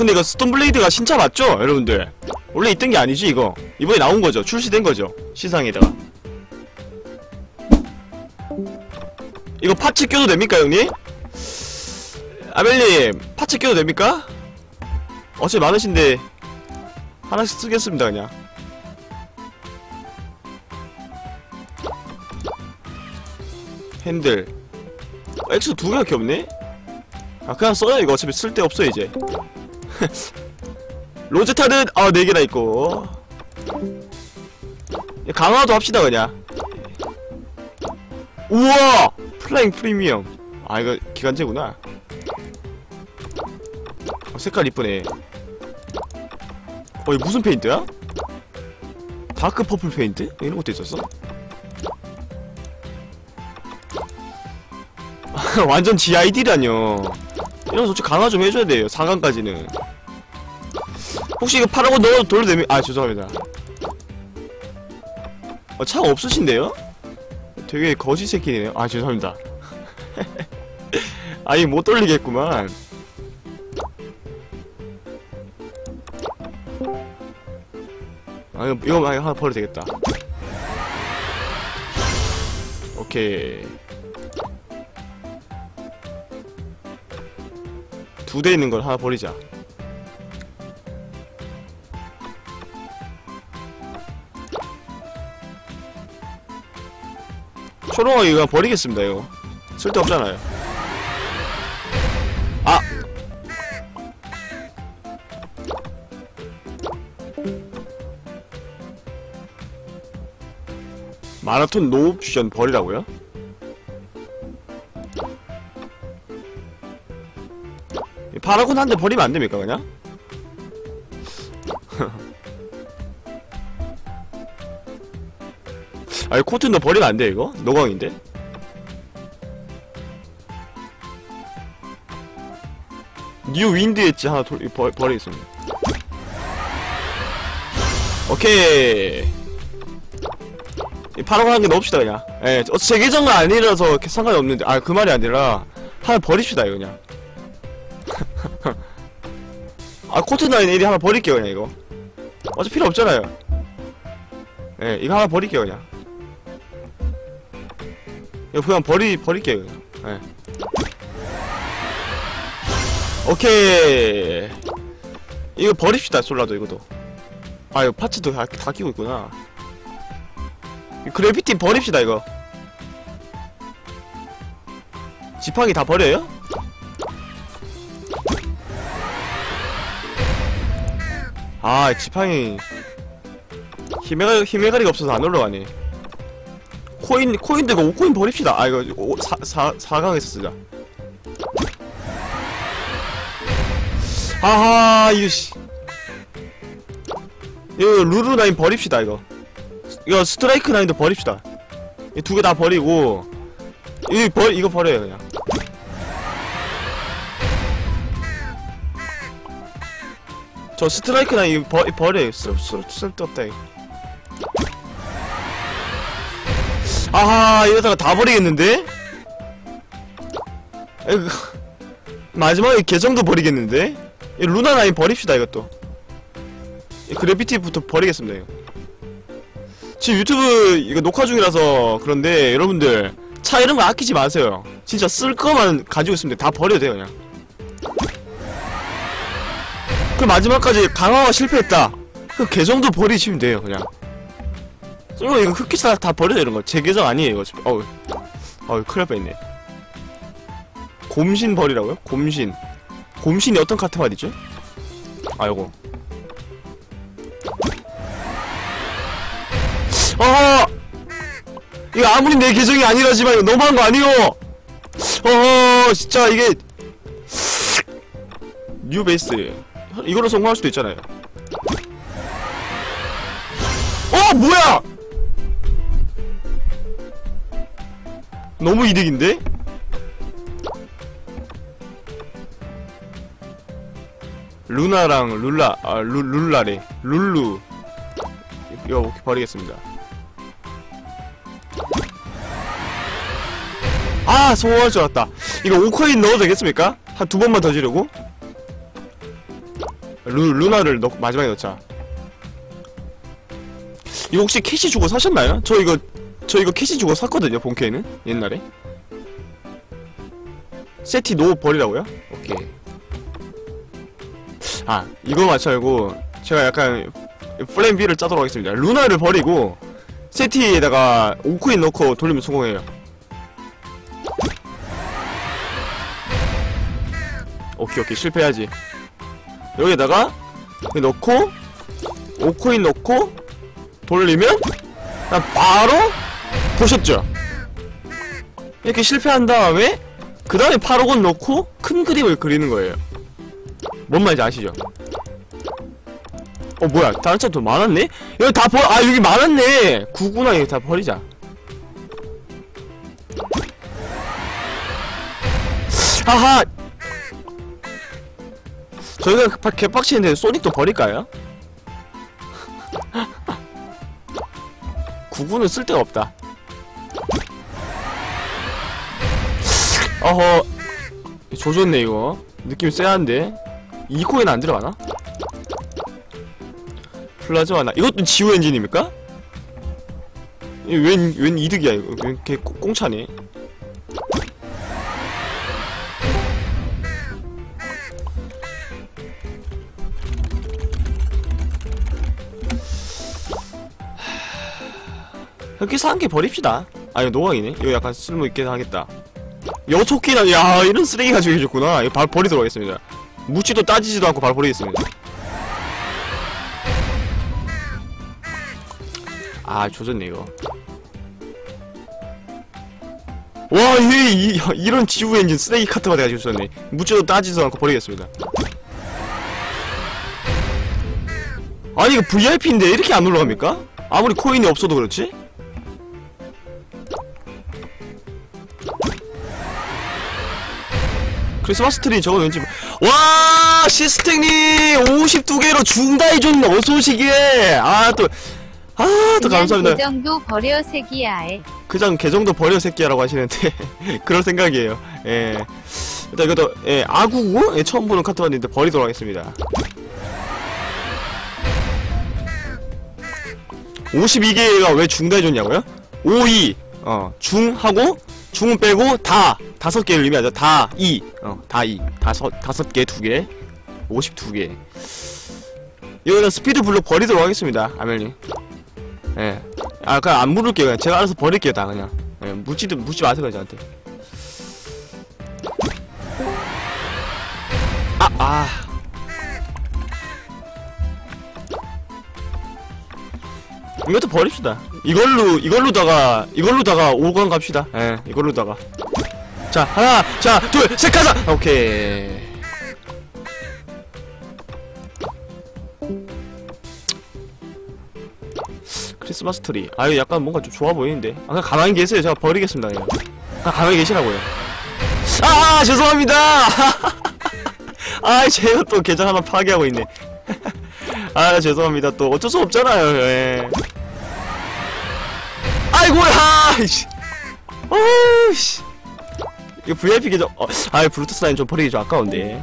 근데 이거 스톤블레이드가 신차 맞죠? 여러분들 원래 있던 게 아니지 이거 이번에 나온 거죠 출시된 거죠 시상에다가 이거 파츠 껴도 됩니까 형님? 아벨님 파츠 껴도 됩니까? 어차피 많으신데 하나씩 쓰겠습니다 그냥 핸들 어, 엑스 두 개밖에 없네? 아 그냥 써요 이거 어차피 쓸데없어 이제 로제타는 아 4개나 있고. 강화도 합시다 그냥. 우와! 플라잉 프리미엄. 아 이거 기관제구나. 어, 색깔 이쁘네. 어 이거 무슨 페인트야? 다크 퍼플 페인트? 이런 것도 있었어? 완전 GID라뇨 이런 거 솔직히 강화 좀 해줘야 돼요 4강까지는. 혹시 이거 파라고 넣어도 돌려도 됩니까? 아 죄송합니다. 어, 차 없으신데요? 되게 거지 새끼네요. 아 죄송합니다. 아니 못 돌리겠구만. 아 이거 이거 하나 버려도 되겠다. 오케이 두 대 있는 걸 하나 버리자. 초롱아 이거 버리겠습니다 이거. 쓸데없잖아요. 아! 마라톤 노업 옵션 버리라고요? 파라곤 한 대 버리면 안 됩니까 그냥? 아니 코튼 너 버리면 안 돼 이거? 노광인데? 뉴 윈드 엣지 하나 돌, 버, 버리겠습니다 오케이 이 파라곤 한개 넣읍시다 그냥 예, 어, 제 계정은 아니라서 상관이 없는데 아 그 말이 아니라 하나 버립시다 이거 그냥 아 코트나인 1이 하나 버릴게요 그냥 이거. 어차피 필요 없잖아요. 예 이거 하나 버릴게요 그냥. 이거 그냥 버리 버릴게요 그냥. 예. 오케이. 이거 버립시다 솔라도 이것도. 아 이거 파츠도 다, 다 끼고 있구나. 이 그래피티 버립시다 이거. 지팡이 다 버려요? 아 지팡이. 힘의 힘의가리가 없어서 안 올라가네. 코인 코인 되고 5코인 버립시다. 아 이거 5, 4, 4, 4강에서 쓰자. 아하 이거 씨. 이거 루루 나인 버립시다 이거. 이거 스트라이크 나인도 버립시다. 이 두 개 다 버리고 이거 버 이거 버려요 그냥 저 스트라이크 나인 이거 버 쓸, 쓸, 쓸데없다 이거 아하 이러다가 다 버리겠는데? 에이구, 마지막에 계정도 버리겠는데? 이 루나 라인 버립시다 이것도 이 그래피티부터 버리겠습니다 이거 지금 유튜브 이거 녹화 중이라서 그런데 여러분들 차 이런 거 아끼지 마세요 진짜 쓸 거만 가지고 있으면 돼. 다 버려도 돼요 그냥 그 마지막까지 강화가 실패했다 그 계정도 버리시면 돼요 그냥 이거 이거 흑기사 다 버려야 이런 거. 제 계정 아니에요, 이거. 어우. 어우, 큰일 날 뻔했네. 곰신 버리라고요? 곰신. 곰신이 어떤 카테마디죠? 아, 요거. 어 이거 아무리 내 계정이 아니라지만 이거 너무한 거 아니요! 어 진짜 이게. 뉴 베이스. 이걸로 성공할 수도 있잖아요. 어, 뭐야! 너무 이득인데? 루나랑 룰라 아 루, 룰라래 룰루 이거 이렇게 버리겠습니다 아 성공할 줄 알았다 이거 5코인 넣어도 되겠습니까? 한 두 번만 더 지르고 루, 루나를 넣, 마지막에 넣자. 이거 혹시 캐시 주고 사셨나요? 저 이거 저 이거 캐시 주고 샀거든요 본캐는. 옛날에. 세티 노 버리라고요? 오케이. 아 이거 말고 제가 약간 플랜 B를 짜도록 하겠습니다. 루나를 버리고 세티에다가 5코인 넣고 돌리면 성공해요. 오케이 오케이. 실패해야지 여기다가 이렇게 넣고 5코인 넣고 돌리면 바로 보셨죠? 이렇게 실패한 다음에 그 다음에 8억원 넣고 큰 그림을 그리는 거예요 뭔 말인지 아시죠? 어 뭐야 다른 차도 많았네? 여기 다 버.. 아 여기 많았네 구구나 여기 다 버리자 하하 저희가 개- 개빡치는데 소닉도 버릴까요? 구구는 쓸데가 없다 어허 조졌네 이거 느낌 쎄한데 2코인 안 들어가나? 플라즈마 나 이것도 지우 엔진입니까? 이 웬, 웬 이득이야 이거 왜 이렇게 꽁- 꽁차네 이렇게 산게 버립시다. 아 이거 노광이네. 이거 약간 쓸모 있게 하겠다. 여토끼나 야 이런 쓰레기 가지고 해줬구나. 이거 바로 버리도록 하겠습니다. 묻지도 따지지도 않고 바로 버리겠습니다. 아 조졌네 이거. 와 이, 이, 이런 지우 엔진 쓰레기 카트가 돼가지고 줬네. 묻지도 따지지도 않고 버리겠습니다. 아니 이거 VIP인데 이렇게 안 올라갑니까? 아무리 코인이 없어도 그렇지? 크리스마스 트리 저거 왠지 와 시스템님 52개로 중다이존 어서오시기에 아또 아 또 감사합니다. 계정도 버려 새끼야에. 그장 계정도 버려 새끼야라고 하시는데 그럴 생각이에요. 예. 일단 이것도 예 아구구 예, 처음 보는 카트 봤는데 버리도록 하겠습니다. 52개가 왜 중다해줬냐고요? 5, 2, 어, 중 하고, 중은 빼고, 다, 다섯 개를 의미하죠. 다, 2, 어, 다 2. 다섯, 다섯 개, 두 개, 52개. 이거는 스피드 블록 버리도록 하겠습니다, 아멜님. 예. 아, 그냥 안 물을게요. 그냥 제가 알아서 버릴게요, 다 그냥. 예, 묻지도, 묻지 마세요, 저한테. 아, 아. 이것도 버립시다. 이걸로 이걸로다가 이걸로다가 5관 갑시다. 예, 이걸로다가. 자, 하나, 자, 둘, 셋 가자. 오케이. 크리스마스 트리. 아, 이거 약간 뭔가 좀 좋아 보이는데. 아, 그냥 가만히 계세요. 제가 버리겠습니다. 그냥, 그냥 가만히 계시라고요. 아, 죄송합니다. 아, 제가 또 계정 하나 파괴하고 있네. 아, 죄송합니다. 또 어쩔 수 없잖아요. 예. 아이고야! 이씨. 어우씨. 이거 VIP 계정, 어, 아, 브루투스 라인 좀 버리기 좀 아까운데.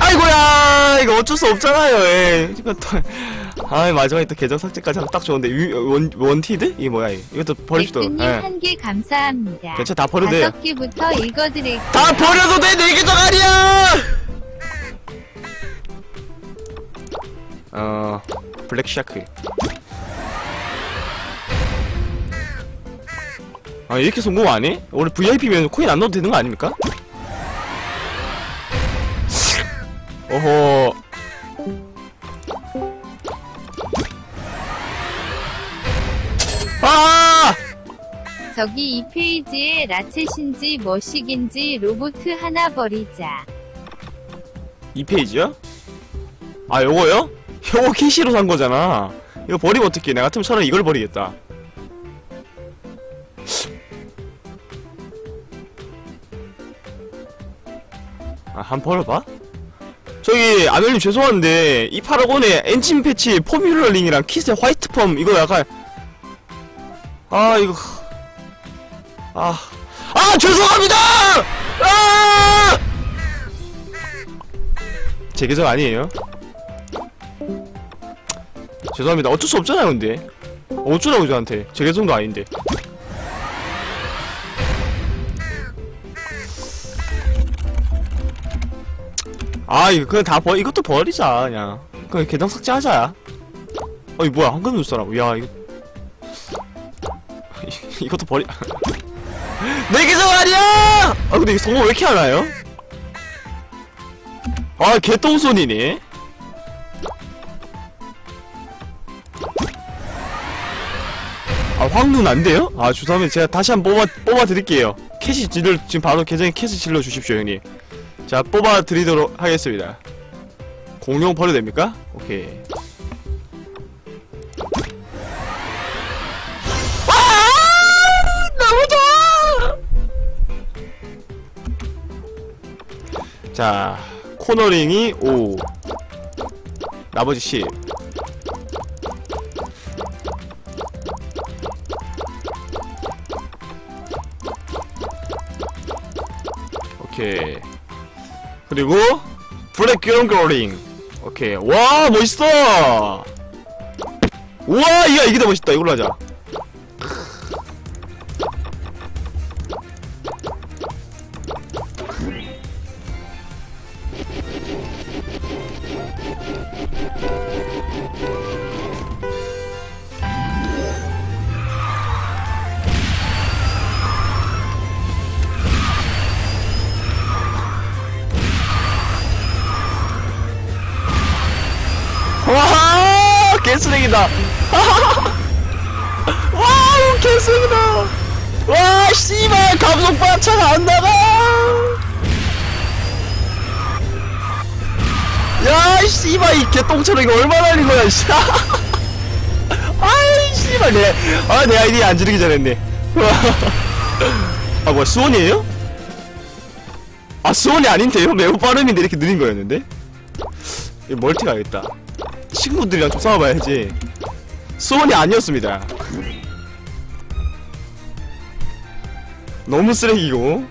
아이고야! 이거 어쩔 수 없잖아요, 예. 이거 또, 아, 마지막에 또 계정 삭제까지 하면 딱 좋은데, 위, 원, 원티드? 이게 뭐야, 이거. 이것도 버립시다. 백두님 예. 한개 감사합니다. 괜찮아, 다 버려도 돼요. 다섯 개부터 읽어드릴게요. 다 버려도 돼! 내 계정 아니야! 어, 블랙 샤크. 아, 이렇게 성공 안 해? 원래 VIP면 코인 안 넣어도 되는 거 아닙니까? 어허. 아! 저기 이 페이지에 라쳇인지 머시긴지 로보트 하나 버리자. 이 페이지요? 아 요거요? 요거 캐시로 산 거잖아. 이거 버리면 어떡해? 나 같으면 차라리 이걸 버리겠다. 아한번 버려봐? 저기 아멜님 죄송한데 이 8억 원에 엔진 패치 포뮬러 링이랑 킷의 화이트 펌 이거 약간 아 이거 아아 죄송합니다! 아! 제 계정 아니에요? 죄송합니다. 어쩔 수 없잖아요, 근데. 어쩌라고 저한테. 제 계정도 아닌데. 아, 이거 그냥 다 버, 이것도 버리자, 그냥. 그냥 계정 삭제하자. 어이, 뭐야, 황금 눈사람. 야, 이거. 이것도 버리. 내 계정 아니야! 아, 근데 이 성공 왜 이렇게 하나요? 아, 개똥손이네. 황눈 안 돼요? 아, 죄송합니다. 제가 다시 한 번 뽑아, 뽑아 드릴게요. 캐시 질러, 지금 바로 계정에 캐시 질러 주십시오, 형님. 자, 뽑아 드리도록 하겠습니다. 공룡 버려 됩니까? 오케이. 아! 너무 좋아! 자, 코너링이 5. 나머지 10. 그리고 블랙 큐런거링. 오케이. 와, 멋있어! 우와, 야, 이게 더 멋있다. 이걸로 하자. 개쓰레기다 와 개쓰레기다 와 씨발 감속 반차가 안 나가 야 씨발 이 개똥처럼 이거 얼마나 하는 거야 씨 아이 씨발 내아내 아이디 안 지르기 잘했네 아 뭐야 수원이에요? 아 수원이 아닌데요? 매우 빠름인데 이렇게 느린 거였는데? 이거 멀티 가야겠다 친구들이랑 좀 싸워봐야지 수원이 아니었습니다. 너무 쓰레기고.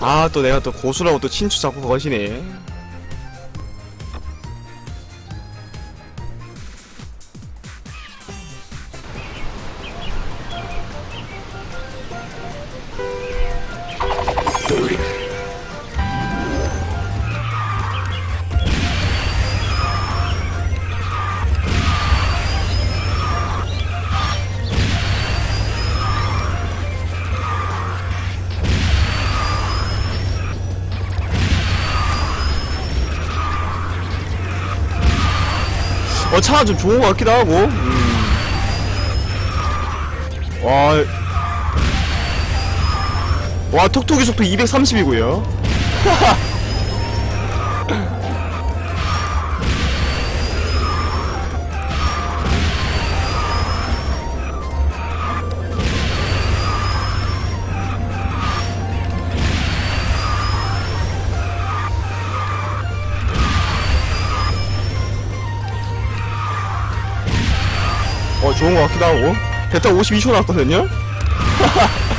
아 또 내가 또 고수라고 또 친추 자꾸 거시네 어 차가 좀 좋은 것 같기도 하고. 음. 와... 와 톡톡이 속도 230이고요 좋은 것 같기도 하고 대타 52초 나왔거든요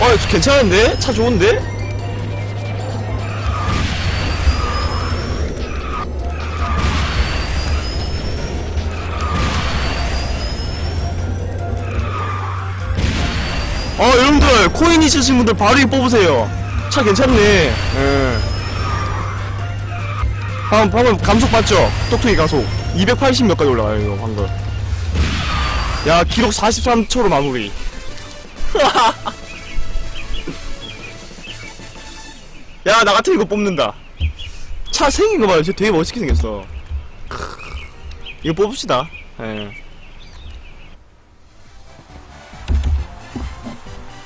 어 괜찮은데? 차 좋은데? 어 여러분들 코인 있으신 분들 바로 이 뽑으세요 차 괜찮네 예. 방금 방금 감속 봤죠? 똑똑이 가속 280몇 가지 올라가요 이거 방금 야 기록 43초로 마무리 야 나 같은 이거 뽑는다 차 생긴 거 봐요 진짜 되게 멋있게 생겼어. 이거 뽑읍시다 예.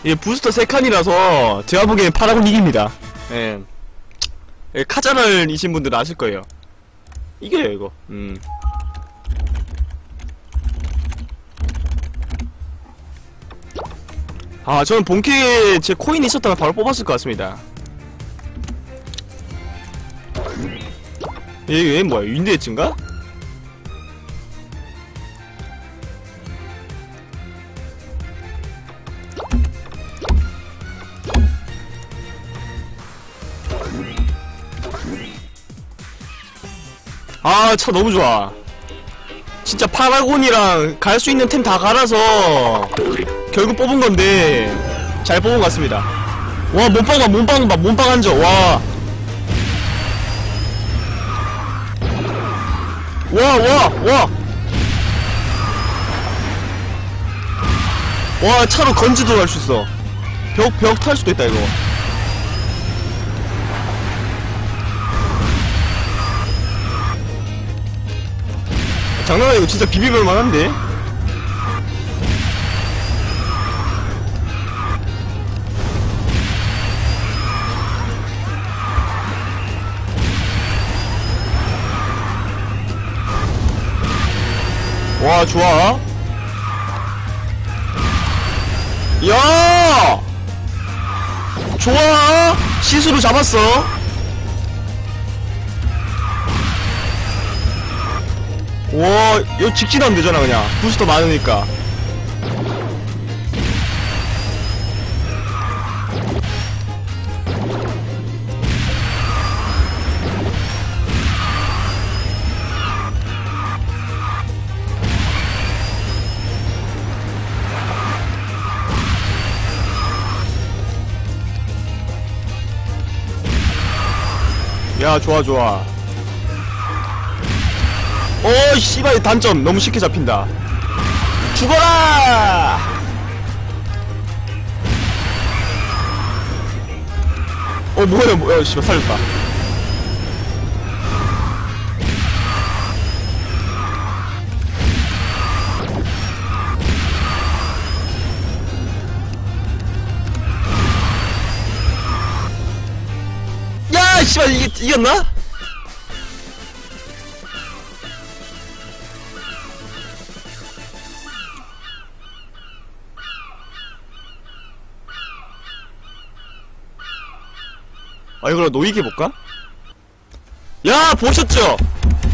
이게 부스터 3칸이라서 제가 보기엔 파라곤 이깁니다 예. 예, 카자널 이신 분들은 아실 거예요. 이게요, 이거. 음. 아, 저는 본캐에 제 코인이 있었다면 바로 뽑았을 것 같습니다. 얘, 얘 뭐야? 윈드엣인가? 아, 차 너무 좋아. 진짜 파라곤이랑 갈 수 있는 템 다 갈아서 결국 뽑은 건데 잘 뽑은 것 같습니다. 와, 몸빵 봐, 몸빵 봐, 몸빵 앉아, 와. 와, 와, 와. 와, 차로 건지도 갈수 있어. 벽, 벽 탈 수도 있다, 이거. 장난 아니고 진짜 비비볼 만 한데? 와 좋아. 야! 좋아. 시수로 잡았어 와, 이거 직진하면 되잖아, 그냥. 부스터 많으니까. 야, 좋아, 좋아. 오 씨발 단점. 너무 쉽게 잡힌다. 죽어라! 어 뭐야 뭐야. 씨발 살렸다. 야 씨발 이게 이겼나? 아 이걸 노이게 볼까? 야 보셨죠?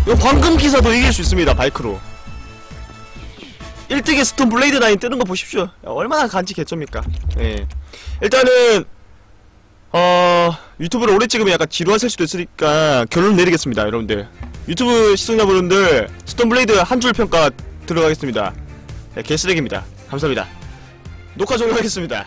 이 황금 기사도 이길 수 있습니다 바이크로. 1등에 스톤 블레이드 나인 뜨는 거 보십시오. 야, 얼마나 간지 개쩝니까? 예. 일단은 어 유튜브를 오래 찍으면 약간 지루하실 수도 있으니까 결론 내리겠습니다 여러분들. 유튜브 시청자분들 스톤 블레이드 한 줄 평가 들어가겠습니다. 네, 개쓰레기입니다. 감사합니다. 녹화 종료하겠습니다